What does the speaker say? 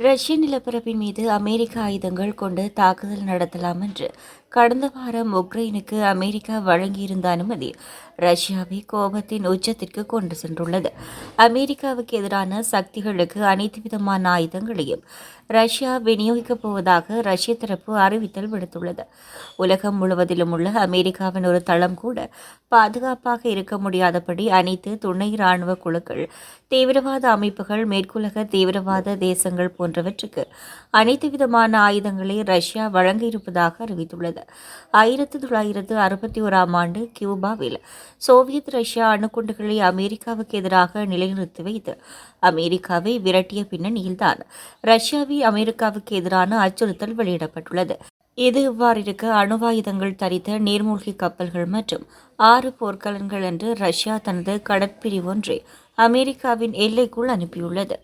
ரஷ்ய நிலப்பரப்பின் மீது அமெரிக்க ஆயுதங்கள் கொண்டு தாக்குதல் நடத்தலாம் என்று கடந்த வாரம் உக்ரைனுக்கு அமெரிக்கா வழங்கியிருந்த அனுமதி ரஷ்யாவை கோபத்தின் உச்சத்திற்கு கொண்டு சென்றுள்ளது. அமெரிக்காவுக்கு எதிரான சக்திகளுக்கு அனைத்து விதமான ஆயுதங்களையும் ரஷ்யா விநியோகிக்கப் போவதாக ரஷ்ய தரப்பு அறிவித்தல் விடுத்துள்ளது. உலகம் முழுவதிலும் உள்ள அமெரிக்காவின் ஒரு தளம் கூட பாதுகாப்பாக இருக்க முடியாதபடி அனைத்து துணை இராணுவ குழுக்கள் தீவிரவாத அமைப்புகள் மேற்குலக தீவிரவாத தேசங்கள் போன்றவற்றுக்கு அனைத்து விதமான ஆயுதங்களை ரஷ்யா வழங்கியிருப்பதாக அறிவித்துள்ளது. ஆயிரத்தி தொள்ளாயிரத்து அறுபத்தி ஓராம் ஆண்டு கியூபாவில் சோவியத் ரஷ்யா அணுகுண்டுகளை அமெரிக்காவுக்கு எதிராக நிலைநிறுத்தி வைத்து அமெரிக்காவை விரட்டிய பின்னணியில்தான் ரஷ்யாவை அமெரிக்காவுக்கு எதிரான அச்சுறுத்தல் வெளியிடப்பட்டுள்ளது. இது இவ்வாறிருக்க அணுவாயுதங்கள் தரித்த நீர்மூழ்கி கப்பல்கள் மற்றும் ஆறு போர்க்கலன்கள் என்று ரஷ்யா தனது கடற்பிரிவு ஒன்றை அமெரிக்காவின் எல்லைக்குள் அனுப்பியுள்ளது.